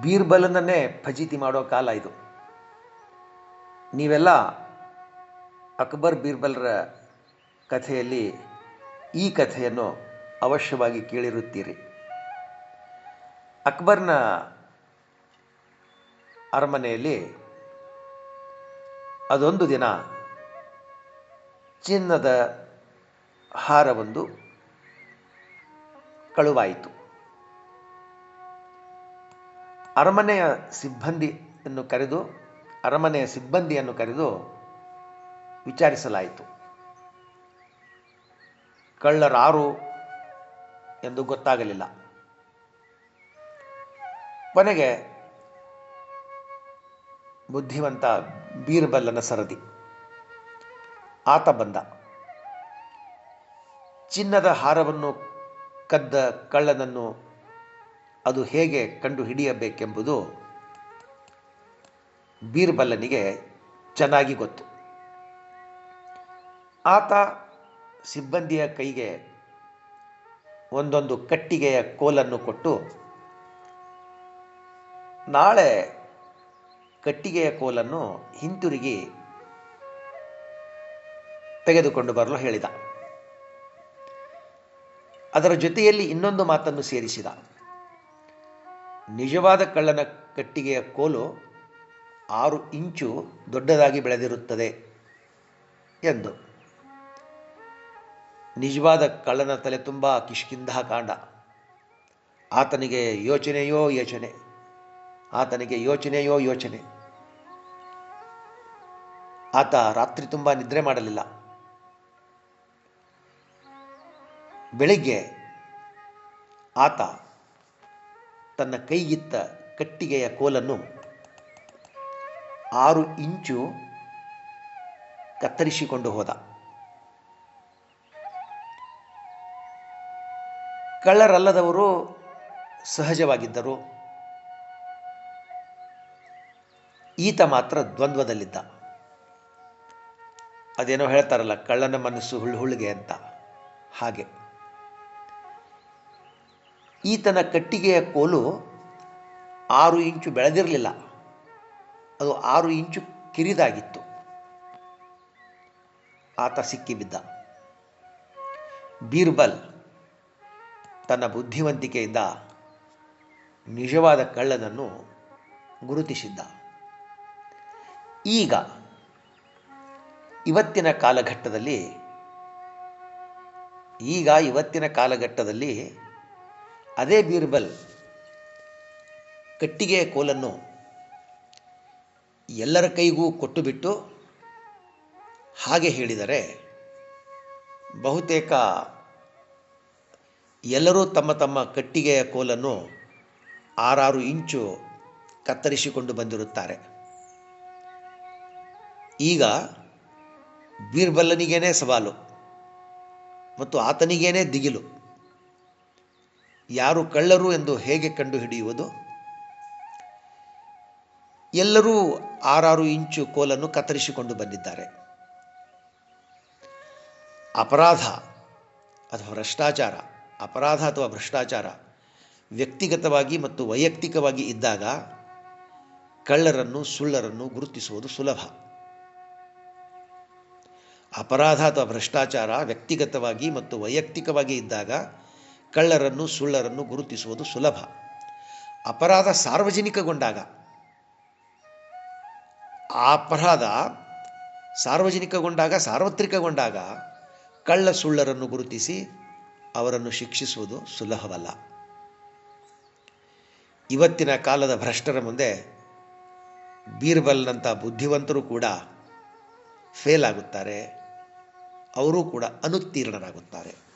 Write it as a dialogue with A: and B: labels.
A: ಬೀರ್ಬಲನನ್ನೇ ಫಜೀತಿ ಮಾಡೋ ಕಾಲ ಇದು. ನೀವೆಲ್ಲ ಅಕ್ಬರ್ ಬೀರ್ಬಲ್ರ ಕಥೆಯಲ್ಲಿ ಈ ಕಥೆಯನ್ನು ಅವಶ್ಯವಾಗಿ ಕೇಳಿರುತ್ತೀರಿ. ಅಕ್ಬರ್ನ ಅರಮನೆಯಲ್ಲಿ ಅದೊಂದು ದಿನ ಚಿನ್ನದ ಹಾರವೊಂದು ಕಳುವಾಯಿತು. ಅರಮನೆಯ ಸಿಬ್ಬಂದಿಯನ್ನು ಕರೆದು, ಅರಮನೆಯ ಸಿಬ್ಬಂದಿಯನ್ನು ಕರೆದು ವಿಚಾರಿಸಲಾಯಿತು. ಕಳ್ಳರಾರು ಎಂದು ಗೊತ್ತಾಗಲಿಲ್ಲ. ಕೊನೆಗೆ ಬುದ್ಧಿವಂತ ಬೀರ್ಬಲ್ಲನ ಸರದಿ. ಆತ ಬಂದ. ಚಿನ್ನದ ಹಾರವನ್ನು ಕದ್ದ ಕಳ್ಳನನ್ನು ಅದು ಹೇಗೆ ಕಂಡು ಹಿಡಿಯಬೇಕೆಂಬುದು ಬೀರ್ಬಲ್ಲನಿಗೆ ಚೆನ್ನಾಗಿ ಗೊತ್ತು. ಆತ ಸಿಬ್ಬಂದಿಯ ಕೈಗೆ ಒಂದೊಂದು ಕಟ್ಟಿಗೆಯ ಕೋಲನ್ನು ಕೊಟ್ಟು, ನಾಳೆ ಕಟ್ಟಿಗೆಯ ಕೋಲನ್ನು ಹಿಂತಿರುಗಿ ತೆಗೆದುಕೊಂಡು ಬರಲು ಹೇಳಿದ. ಅದರ ಜೊತೆಯಲ್ಲಿ ಇನ್ನೊಂದು ಮಾತನ್ನು ಸೇರಿಸಿದ. ನಿಜವಾದ ಕಳ್ಳನ ಕಟ್ಟಿಗೆಯ ಕೋಲು ಆರು ಇಂಚು ದೊಡ್ಡದಾಗಿ ಬೆಳೆದಿರುತ್ತದೆ ಎಂದು. ನಿಜವಾದ ಕಳ್ಳನ ತಲೆ ತುಂಬ ಕಿಷ್ಕಿಂಧ ಕಾಂಡ. ಆತನಿಗೆ ಯೋಚನೆಯೋ ಯೋಚನೆ. ಆತನಿಗೆ ಯೋಚನೆಯೋ ಯೋಚನೆ. ಆತ ರಾತ್ರಿ ತುಂಬ ನಿದ್ರೆ ಮಾಡಲಿಲ್ಲ. ಬೆಳಿಗ್ಗೆ ಆತ ತನ್ನ ಕೈಗಿತ್ತ ಕಟ್ಟಿಗೆಯ ಕೋಲನ್ನು ಆರು ಇಂಚು ಕತ್ತರಿಸಿಕೊಂಡು ಹೋದ. ಕಳ್ಳರಲ್ಲದವರು ಸಹಜವಾಗಿದ್ದರು. ಈತ ಮಾತ್ರ ದ್ವಂದ್ವದಲ್ಲಿದ್ದ. ಅದೇನೋ ಹೇಳ್ತಾರಲ್ಲ, ಕಳ್ಳನ ಮನಸ್ಸು ಹುಳ್ಳುಹುಳ್ಳಿಗೆ ಅಂತ. ಹಾಗೆ. ಈತನ ಕಟ್ಟಿಗೆಯ ಕೋಲು ಆರು ಇಂಚು ಬೆಳೆದಿರಲಿಲ್ಲ. ಅದು ಆರು ಇಂಚು ಕಿರಿದಾಗಿತ್ತು. ಆತ ಸಿಕ್ಕಿಬಿದ್ದ. ಬೀರ್ಬಲ್ ತನ್ನ ಬುದ್ಧಿವಂತಿಕೆಯಿಂದ ನಿಜವಾದ ಕಳ್ಳನನ್ನು ಗುರುತಿಸಿದ್ದ. ಈಗ ಇವತ್ತಿನ ಕಾಲಘಟ್ಟದಲ್ಲಿ, ಈಗ ಇವತ್ತಿನ ಕಾಲಘಟ್ಟದಲ್ಲಿ ಅದೇ ಬೀರ್ಬಲ್ ಕಟ್ಟಿಗೆಯ ಕೋಲನ್ನು ಎಲ್ಲರ ಕೈಗೂ ಕೊಟ್ಟುಬಿಟ್ಟು ಹಾಗೆ ಹೇಳಿದರೆ ಬಹುತೇಕ ಎಲ್ಲರೂ ತಮ್ಮ ತಮ್ಮ ಕಟ್ಟಿಗೆಯ ಕೋಲನ್ನು ಆರಾರು ಇಂಚು ಕತ್ತರಿಸಿಕೊಂಡು ಬಂದಿರುತ್ತಾರೆ. ಈಗ ಬೀರ್ಬಲ್ಲನಿಗೇನೇ ಸವಾಲು ಮತ್ತು ಆತನಿಗೇನೆ ದಿಗಿಲು. ಯಾರು ಕಳ್ಳರು ಎಂದು ಹೇಗೆ ಕಂಡುಹಿಡಿಯುವುದು? ಎಲ್ಲರೂ ಆರಾರು ಇಂಚು ಕೋಲನ್ನು ಕತ್ತರಿಸಿಕೊಂಡು ಬಂದಿದ್ದಾರೆ. ಅಪರಾಧ ಅಥವಾ ಭ್ರಷ್ಟಾಚಾರ, ಅಪರಾಧ ಅಥವಾ ಭ್ರಷ್ಟಾಚಾರ ವ್ಯಕ್ತಿಗತವಾಗಿ ಮತ್ತು ವೈಯಕ್ತಿಕವಾಗಿ ಇದ್ದಾಗ ಕಳ್ಳರನ್ನು, ಸುಳ್ಳರನ್ನು ಗುರುತಿಸುವುದು ಸುಲಭ. ಅಪರಾಧ ಅಥವಾ ಭ್ರಷ್ಟಾಚಾರ ವ್ಯಕ್ತಿಗತವಾಗಿ ಮತ್ತು ವೈಯಕ್ತಿಕವಾಗಿ ಇದ್ದಾಗ ಕಳ್ಳರನ್ನು, ಸುಳ್ಳರನ್ನು ಗುರುತಿಸುವುದು ಸುಲಭ. ಅಪರಾಧ ಸಾರ್ವಜನಿಕಗೊಂಡಾಗ. ಆ ಅಪರಾಧ ಸಾರ್ವಜನಿಕಗೊಂಡಾಗ, ಸಾರ್ವತ್ರಿಕಗೊಂಡಾಗ ಕಳ್ಳ, ಸುಳ್ಳರನ್ನು ಗುರುತಿಸಿ ಅವರನ್ನು ಶಿಕ್ಷಿಸುವುದು ಸುಲಭವಲ್ಲ. ಇವತ್ತಿನ ಕಾಲದ ಭ್ರಷ್ಟರ ಮುಂದೆ ಬೀರ್ಬಲ್ನಂಥ ಬುದ್ಧಿವಂತರು ಕೂಡ ಫೇಲ್ ಆಗುತ್ತಾರೆ. ಅವರೂ ಕೂಡ ಅನುತ್ತೀರ್ಣರಾಗುತ್ತಾರೆ.